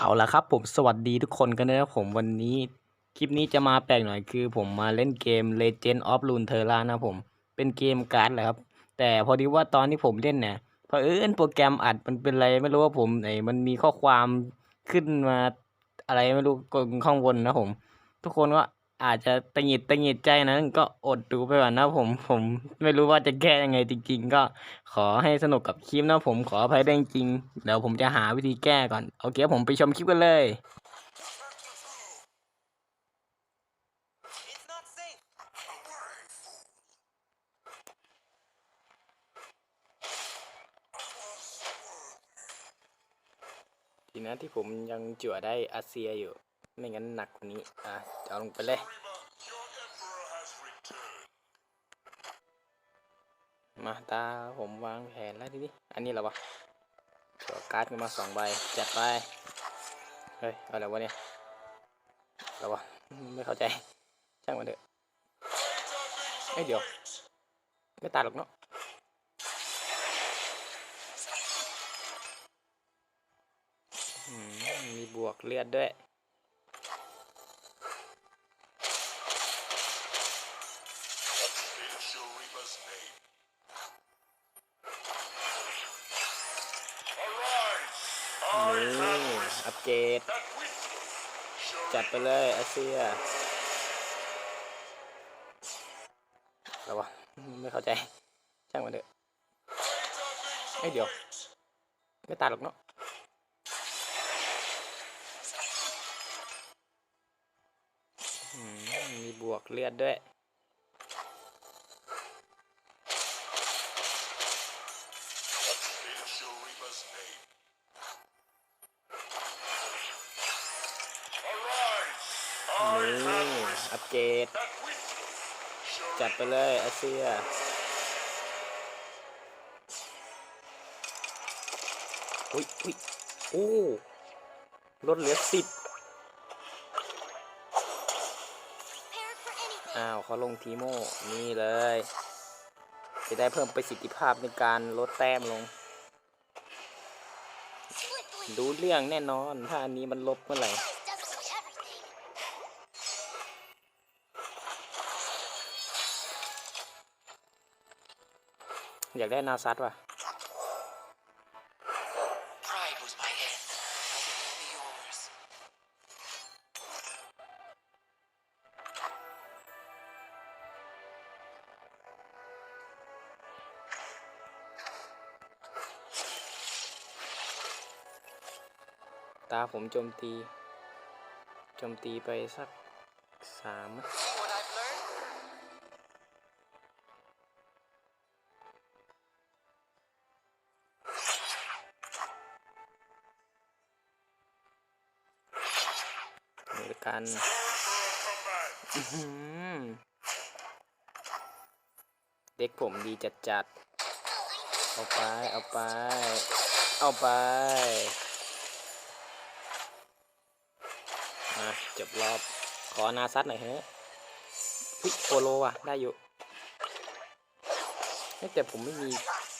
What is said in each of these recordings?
เอาละครับผมสวัสดีทุกคนกันนะครับผมวันนี้คลิปนี้จะมาแปลกหน่อยคือ ผมมาเล่นเกม Legend of Runeterra นะผมเป็นเกมการ์ดแหละครับ แต่พอดีว่าตอนที่ผมเล่นเนี่ยเพอเออโปรแกรมอัดมันเป็นอะไรไม่รู้ว่าผมไอ้มันมีข้อความขึ้นมาอะไรไม่รู้กดข้างบนนะผม ทุกคนก็ อาจจะตังหิดตังหิดใจนะก็อดดูไปก่อนนะผมผมไม่รู้ว่าจะแก้ยังไงจริง ๆ ก็ขอให้สนุกกับคลิปนะผมขออภัยด้วยจริงเดี๋ยวผมจะหาวิธีแก้ก่อนโอเคผมไปชมคลิปกันเลยทีนะที่ผมยังจั่วได้อาเซียอยู่ ไม่งั้นหนักกว่านี้อะ จะเอาลงไปเลยมาตาผมวางแผนแล้วทีนี้อันนี้เหรอวะจั่วการ์ดกันมาสองใบจัดไป เฮ้ย อะไรวะเนี่ยอะไรวะ ไม่เข้าใจ ช่างมันเถอะเอ้ยเดี๋ยว ไม่ตายหรอกเนาะมีบวกเลือดด้วย นี่อัป เกรดจัดไปเลยอาเซียแล้ววะไม่เข้าใจ ช่างมันเถอะเอ้เดี๋ยว ไม่ตายหรอกเนาะมีบวกเลือดด้วย นี่อัป เกรดจัดไปเลยอาเซียอุ้ยอุ้ยโอ้ลดเหลือสิบอ้าวเขาลงทีโมนี่เลย จะได้เพิ่มประสิทธิภาพในการลดแต้มลง Swiftly. รู้เรื่องแน่นอน ถ้าอันนี้มันลบเมื่อไหร่ อยากได้นาซัตว่ะ Pride was my end. It will be yours. ตาผมโจมตี โจมตีไปสักสาม กันเด็กผมดีจัดจัดเอาไป เอาไป เอาไปมาจบรอบ ขอนาซัดหน่อยเฮ้พิโปโลอะ ได้อยู่เฮ้แต่ผมไม่มี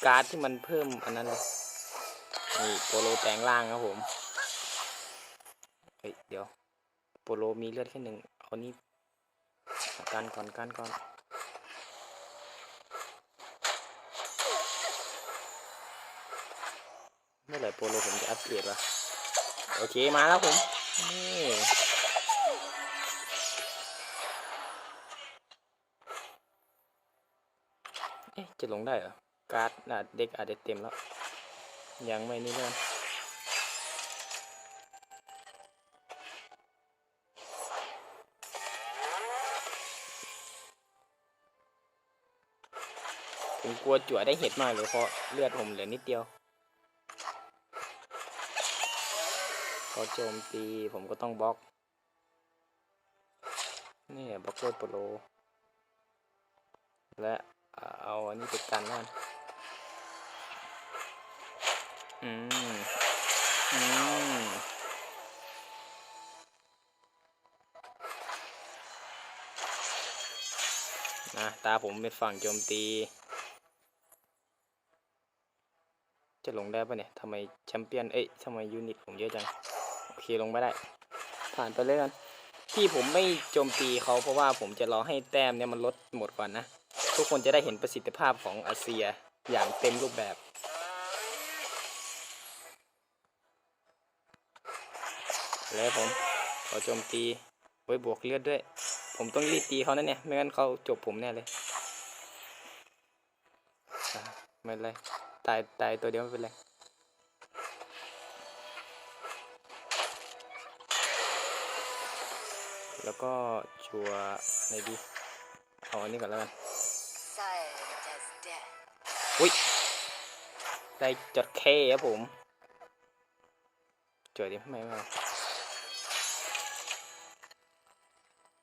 การ์ดที่มันเพิ่มอันนั้นเลยนี่โปโลแปลงร่างครับผม เฮ้ย เดี๋ยว ปโลมีเลือดแค่หนึ่งเอานี้เอากันก่อนกันก่อนเมื่อไหร่โปโลผมจะอัปเกรดวะโอเคมาแล้วผมนี่เอ๊ะจะลงได้เหรอการ์ดน่ะเด็กอาจจะเต็มแล้ว ยังไม่นี่เลย ผมกลัวจั่วได้เห็ดมากเลยเพราะเลือดผมเหลือนิดเดียวเขาโจมตีผมก็ต้องบล็อก นี่บล็อกด้วยโปโล และเอาอันนี้ไปกันนั่นอืม อืมนะตาผมเป็นฝั่งโจมตี จะลงได้ปะเนี่ยทำไมแชมเปี้ยน เอ้ยทำไมยูนิตผมเยอะจัง โอเคลงไม่ได้ ผ่านไปเลยกันที่ผมไม่โจมตีเขาเพราะว่าผมจะรอให้แต้มเนี่ยมันลดหมดก่อนนะ ทุกคนจะได้เห็นประสิทธิภาพของอาเซียอย่างเต็มรูปแบบ แล้วผมขอโจมตีไว้บวกเลือดด้วย ผมต้องรีบตีเขานั่นเนี่ย ไม่งั้นเขาจบผมแน่เลย ไม่เป็นไร ตายตายตัวเดียวไม่เป็นไรแล้วก็ชัวในดีเอาอันนี้ก่อนแล้วกันอุ้ยได้จดเคครับผมจดดิไม่ไม่เอา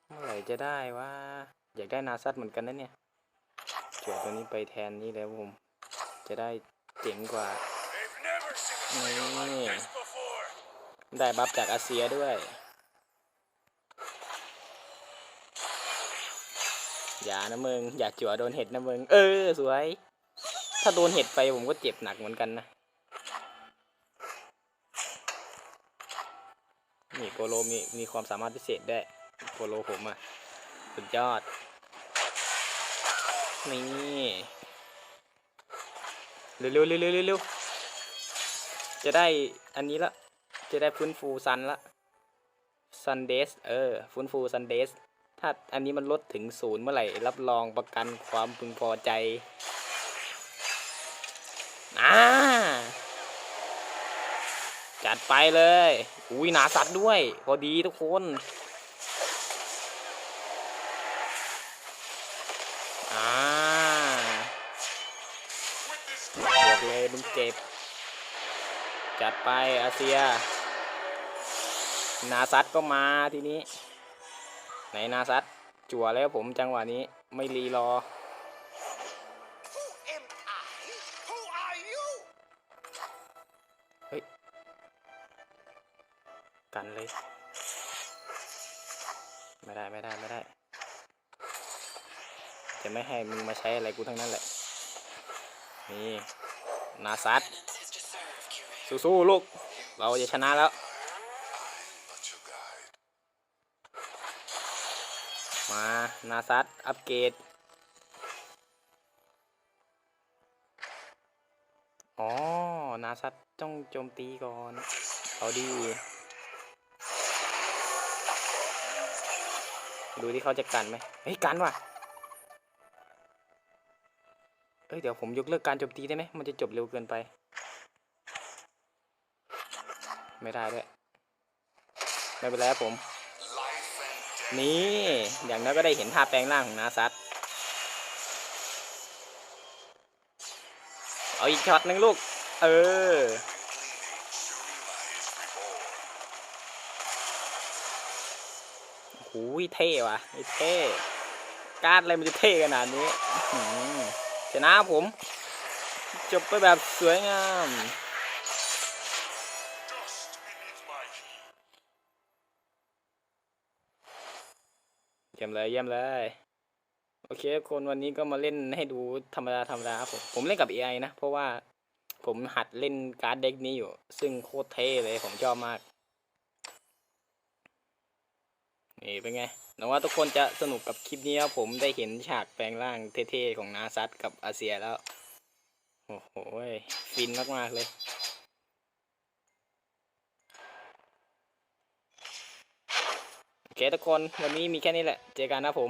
เมื่อไหร่จะได้วะอยากได้นาซัดเหมือนกันนะเนี่ยจดตัวนี้ไปแทนนี้แล้วผม จะได้ เจ๋งกว่า They've never seen a trio like Mm. this before. ได้บัฟจากอาเซียด้วย อย่านะมึง อย่าจั่วโดนเห็ดนะมึง เออ สวย ถ้าโดนเห็ดไปผมก็เจ็บหนักเหมือนกันนะ นี่โปโลมีมีความสามารถพิเศษได้วยโปโลผมอะ สุดยอด นี่ เร็วๆเร็วๆเร็วเร็วๆจะได้อันนี้ละ จะได้ฟื้นฟูซันละซันเดสเออฟื้นฟูซันเดสถ้าอันนี้มันลดถึงศูนย์เมื่อไหร่ รับรองประกันความพึงพอใจอ่าจัดไปเลย อุ้ยหนาสัตว์ด้วย พอดีทุกคน อ่าบอกเลย มึงเจ็บ จัดไปอาเซีย นาซัดก็มาทีนี้ ไหนนาซัดจั่วแล้วผมจังหวะนี้ไม่รีรอ เฮ้ย กันเลย ไม่ได้ไม่ได้ไม่ได้ จะไม่ให้มึงมาใช้อะไรกูทั้งนั้นแหละ นี่ นาซัดสู้ๆลูก เราจะชนะแล้ว มานาซัดอัปเกรดอ๋อ นาซัดต้องโจมตีก่อน เอาดี ดูที่เขาจะกันไหมเฮ้ย กันว่ะ เอ้ยเดี๋ยวผมยกเลิกการโจมตีได้ไหมมันจะจบเร็วเกินไป ไม่ได้ด้วยไม่เป็นไรครับผม นี่อย่างน้อยก็ได้เห็นท่าแปลงร่างของนาซัตเอาอีกช็อตหนึ่งลูก เออ Bleeding, Shurima is reborn. หูยเท่ว่ะเท่การ์ดอะไรมันจะเท่ขนาดนี้ ชนะผม จบไปแบบสวยงามเยี่ยมเลยเยี่ยมเลย โอเคทุกคนวันนี้ก็มาเล่นให้ดูธรรมดาธรรมดาครับผม ผมเล่นกับ AI นะ เพราะว่าผมหัดเล่นการ์ดเด็กนี้อยู่ ซึ่งโคตรเท่เลยผมชอบมาก นี่เป็นไงหวังว่าทุกคนจะสนุกกับคลิปนี้ครับผมได้เห็นฉากแปลงร่างเท่ๆของนาซัตกับอาเซียแล้ว โอ้โหฟินมากๆเลยโอเคทุกคนวันนี้มีแค่นี้แหละ เจอกันนะผม